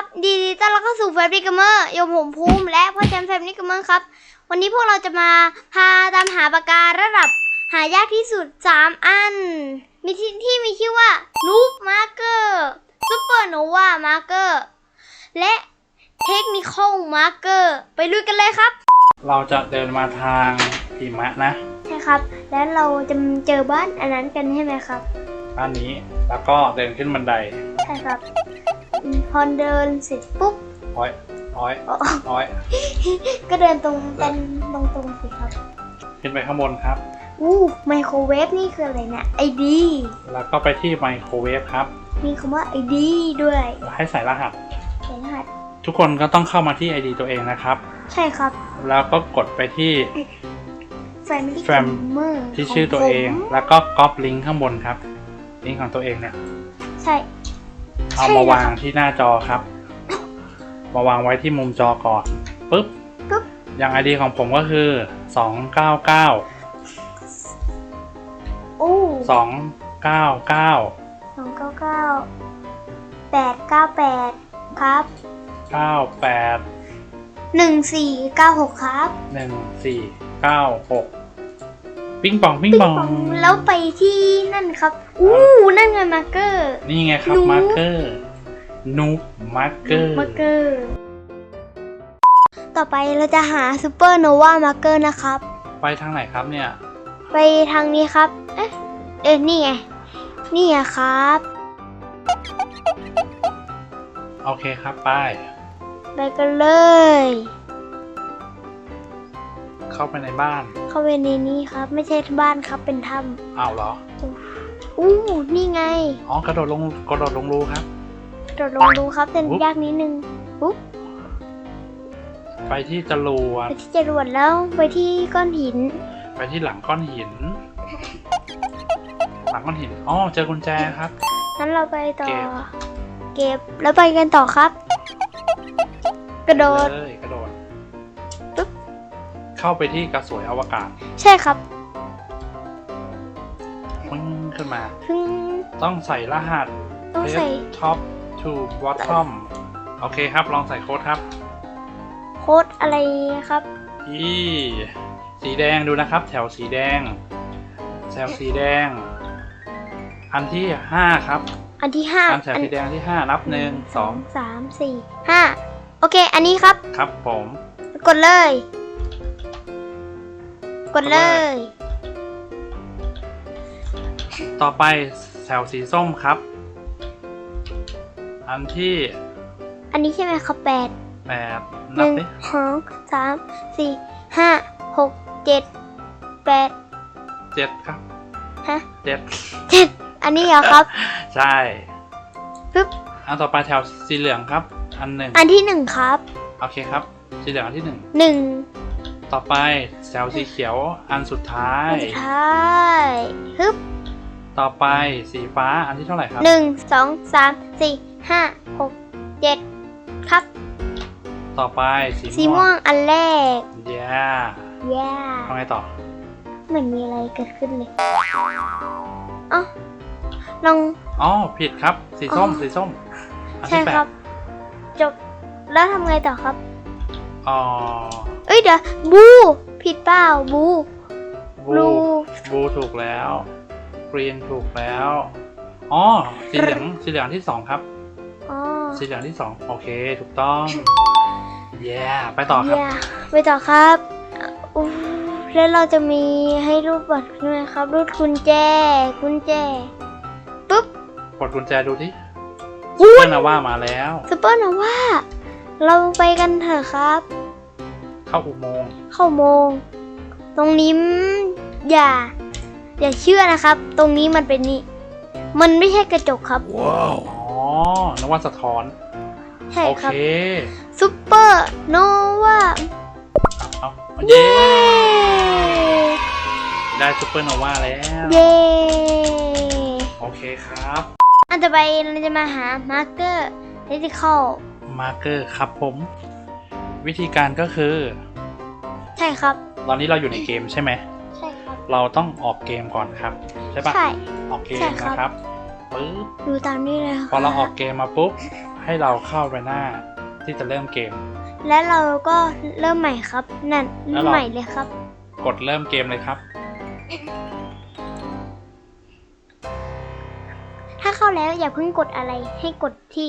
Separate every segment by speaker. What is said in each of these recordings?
Speaker 1: ครับดีดีต้อนรับเข้าสู่แฟมิลี่เกมเมอร์โยมผมภูมิและพ่อแจมแฟมิลี่เกมเมอร์ครับ วันนี้พวกเราจะมาพาตามหาปากการะดับหายากที่สุด 3 อัน มีที่ที่มีชื่อว่าลูปมาร์เกอร์ซูเปอร์โนวามาร์เกอร์และเทคนิคอลมาร์เกอร์ไปลุยกันเลยครับ
Speaker 2: เราจะเดินมาทางหิมะนะ
Speaker 1: ใช่ครับ แล้วเราจะเจอบ้านอันนั้นกันใช่ไหมครับ
Speaker 2: บ้านนี้แล้วก็เดินขึ้นบันได
Speaker 1: ใช่ครับอืม พอเดินเสร็จปุ๊บ
Speaker 2: อ้อยอ้อย
Speaker 1: อ๋อ
Speaker 2: อ้อย
Speaker 1: ก็เดินตรงกันตรงตรงๆสิครับ
Speaker 2: ขึ้นไปข้างบนครับ
Speaker 1: อู้ไมโครเวฟนี่คืออะไรเนี่ยไอดี
Speaker 2: แล้วก็ไปที่ไมโครเวฟครับ
Speaker 1: มีคำว่าไอดีด้วย
Speaker 2: ให้ใส่รหัส
Speaker 1: เขียนรหัส
Speaker 2: ทุกคนก็ต้องเข้ามาที่ ID ตัวเองนะครับ
Speaker 1: ใช่ครับ
Speaker 2: แล้วก็กดไปที่
Speaker 1: Family
Speaker 2: Fam
Speaker 1: Gamer
Speaker 2: ที่ชื่อตัวเอง
Speaker 1: ขผม
Speaker 2: แล้วก็ก๊อปลิงก์ข้างบนครับ ลิงก์ของตัวเองเนี่ย
Speaker 1: ใช่
Speaker 2: เอา
Speaker 1: ใช่
Speaker 2: มาวาง
Speaker 1: แล้วครับ
Speaker 2: ที่หน้าจอครับ มาวางไว้ที่มุมจอก่อนปุ๊บ
Speaker 1: ปุ๊บ
Speaker 2: อย่าง ID ของผมก็คือ299
Speaker 1: โอ้
Speaker 2: 299
Speaker 1: สองเก้าเก้าแปดเก้าแปดครับ
Speaker 2: 98
Speaker 1: หนึ่งสี่เก้าหกครับ
Speaker 2: หนึ่งสี่เก้าหก ปิ้งปองปิ้งปอง
Speaker 1: แล้วไปที่นั่นครับ อู้นั่นไงมาร์เกอร์
Speaker 2: นี่ไงครับ
Speaker 1: นู
Speaker 2: มาร์เกอร์ นูบมาร์เกอร์
Speaker 1: มาร์เกอร์ ต่อไปเราจะหาซูเปอร์โนวามาร์เกอร์นะครับ
Speaker 2: ไปทางไหนครับเนี่ย
Speaker 1: ไปทางนี้ครับ เอ๊ะเอ๊ะนี่ไง นี่ไงครับ
Speaker 2: โอเคครับไป
Speaker 1: ไปกันเลย
Speaker 2: เข้าไปในบ้าน
Speaker 1: เข้าไปในนี้ครับ ไม่ใช่บ้านครับเป็นถ้
Speaker 2: อ้าวเหรอำ
Speaker 1: อู้นี่ไง
Speaker 2: อ๋อกระโดดลงกระโดดลงรูครับ
Speaker 1: โดดลงดูครับแต่ยากนิดนึงปุ๊บ
Speaker 2: ไปที่จรวด
Speaker 1: ไปที่จรวดแล้วไปที่ก้อนหิน
Speaker 2: ไปที่หลังก้อนหิน หลังก้อนหินอ๋อเจอกุญแจครับ
Speaker 1: งั้นเราไปต่อ
Speaker 2: เก็บ
Speaker 1: เก็บแล้วไปกันต่อครับ กระโดด
Speaker 2: เลยกระโดด
Speaker 1: ปึ๊บ
Speaker 2: เข้าไปที่กระสวยอวกาศ
Speaker 1: ใช่ครับ
Speaker 2: ปึ้งขึ้นมา
Speaker 1: เพิ่ง
Speaker 2: ต้องใส่รหัส
Speaker 1: ต้องใส่
Speaker 2: top to bottom โอเคครับ ลองใส่โค้ดครับ
Speaker 1: โค้ดอะไรครับ
Speaker 2: อีสีแดงดูนะครับ แถวสีแดง แถวสีแดง อันที่ห้าครับ
Speaker 1: อันที่ห้า
Speaker 2: อันแถวสีแดงที่ห้านับหนึ่งสอง
Speaker 1: สามสี่ห้าโอเค อันนี้ครับ
Speaker 2: ครับผม
Speaker 1: กดเลย กดเลย
Speaker 2: ต่อไปแถวสีส้มครับ อันที่
Speaker 1: อันนี้ใช่ไหมครับแปด
Speaker 2: แปด
Speaker 1: ห
Speaker 2: นับ
Speaker 1: นึ่ง
Speaker 2: ดิ
Speaker 1: สองสามสี่ห้าหกเจ็ดแปด
Speaker 2: เจ็ดครับ
Speaker 1: ฮะ
Speaker 2: เจ็ด
Speaker 1: เจ็ดอันนี้เหรอครับ
Speaker 2: ใช่
Speaker 1: ปึ๊บ
Speaker 2: อันต่อไปแถวสีเหลืองครับ อันหนึ่ง
Speaker 1: อันที่หนึ่งครับ
Speaker 2: โอเคครับ สีเหลืองอันที่หนึ่ง
Speaker 1: หนึ่ง
Speaker 2: ต่อไปแถวสีเขียวอันสุดท้า
Speaker 1: อั
Speaker 2: ย
Speaker 1: นสุดท้ายฮึบ
Speaker 2: ต่อไปสีฟ้าอันที่เท่าไหร่ครับ
Speaker 1: หนึ่งสองสามสี่ห้าหกเจ็ดครับ
Speaker 2: ต่อไปสี
Speaker 1: สีม่วงอันแรก
Speaker 2: เย้
Speaker 1: แย่
Speaker 2: ทำไงต่อ
Speaker 1: เหมือนมีอะไรเกิดขึ้นเลยเอ้าลอง
Speaker 2: อ๋อผิดครับ สีส้ม
Speaker 1: อ๋อ
Speaker 2: สีส้มอัน
Speaker 1: ใช่
Speaker 2: ที่แป
Speaker 1: ครั
Speaker 2: ด
Speaker 1: บจบแล้วทำไงต่อครับ
Speaker 2: อ๋อ
Speaker 1: เอ้ยเดี๋ยวบู ผิดเปล่าบู
Speaker 2: บู
Speaker 1: บลู
Speaker 2: บูถูกแล้ว กรีนถูกแล้ว อ๋อ สีเหลือง สีเหลืองที่สองครับ
Speaker 1: อ๋อ
Speaker 2: สีเหลืองที่สองโอเค ถูกต้อง เย้ไปต่อครับ
Speaker 1: เย่ไปต่อครับอู้แล้วเราจะมีให้รูปบัตรใช่ไหมครับ รูปกุญแจกุญแจปุ๊บ
Speaker 2: กดกุญแจดูที่
Speaker 1: อุ๊ย
Speaker 2: เพื่อนว่ามาแล้ว
Speaker 1: ซุปเปอร์นะว่าเราไปกันเถอะครับ
Speaker 2: เข้าอุโมงค์
Speaker 1: เข้าโมงตรงนี้อืมอย่า อย่าเชื่อนะครับ ตรงนี้มันเป็นนี่มันไม่ใช่กระจกครับ
Speaker 2: อ๋อนึกว่าสะท้อน
Speaker 1: ใช่
Speaker 2: โอ
Speaker 1: ครับ
Speaker 2: เค
Speaker 1: ซุปเปอร์โนวา
Speaker 2: เอาเอา
Speaker 1: เย้
Speaker 2: เย้ได้ซูเปอร์โนวาแล้ว
Speaker 1: เย้
Speaker 2: โอเคครับ
Speaker 1: อันต่อไปเราจะมาหามาร์เกอร์เรติคอล
Speaker 2: มาร์เกอร์ครับผม วิธีการก็คือ
Speaker 1: ใช่ครับ
Speaker 2: ตอนนี้เราอยู่ในเกมใช่ไหม
Speaker 1: ใช่ครับ
Speaker 2: เราต้องออกเกมก่อนครับ ใช่ปะ
Speaker 1: ใช่
Speaker 2: ออกเกม
Speaker 1: ใช่ครับ
Speaker 2: นะครับปึ๊บ
Speaker 1: ดูตามนี้เลยครับ
Speaker 2: พอเราออกเกมมาปุ๊บให้ให้เราเข้าไปหน้าที่จะเริ่มเกม
Speaker 1: และเราก็เริ่มใหม่ครับ นั่น
Speaker 2: แล้วเรา
Speaker 1: ใหม่เลยครับ
Speaker 2: กดเริ่มเกมเลยครับ
Speaker 1: ถ้าเข้าแล้วอย่าเพิ่งกดอะไรให้กดที่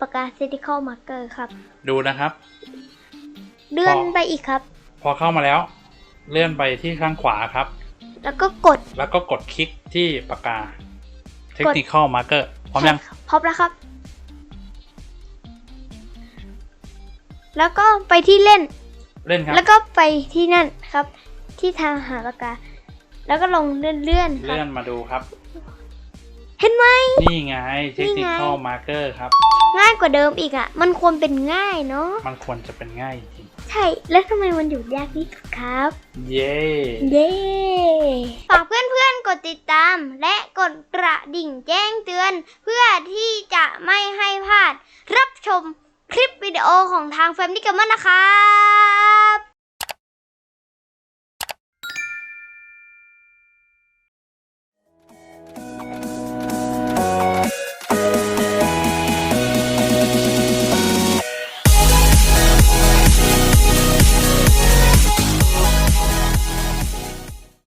Speaker 1: ปากกา Critical Marker ครับ
Speaker 2: ดูนะครับ
Speaker 1: เลื่อน
Speaker 2: พอ
Speaker 1: ไปอีกครับ
Speaker 2: พอเข้ามาแล้ว เลื่อนไปที่ข้างขวาครับ
Speaker 1: แล้วก็กด
Speaker 2: แล้วก็กดคลิกที่ปากกา Technical Marker พร้อมยัง
Speaker 1: ใช่ครับพร้อมแล้วครับ แล้วก็ไปที่เล่น
Speaker 2: เล่นครับ
Speaker 1: แล้วก็ไปที่นั่นครับ ที่ทางหาปากกา แล้วก็ลงเลื่อนเลื่อนๆครั
Speaker 2: เลื่อน
Speaker 1: บ
Speaker 2: มาดูครับ
Speaker 1: เห็นไหม
Speaker 2: นี่ไง
Speaker 1: นี่ไง
Speaker 2: Technical Marker ครับ
Speaker 1: ง่ายกว่าเดิมอีกอะมันควรเป็นง่ายเนาะ
Speaker 2: มันควรจะเป็นง่ายจริง
Speaker 1: ใช่แล้วทำไมมันอยู่ยากที่สุดครับ
Speaker 2: เย้
Speaker 1: เย้ฝากเพื่อนๆกดติดตาม และกดกระดิ่งแจ้งเตือน เพื่อที่จะไม่ให้พลาด รับชมคลิปวิดีโอของทางแฟมลี่กัมมันนะครับ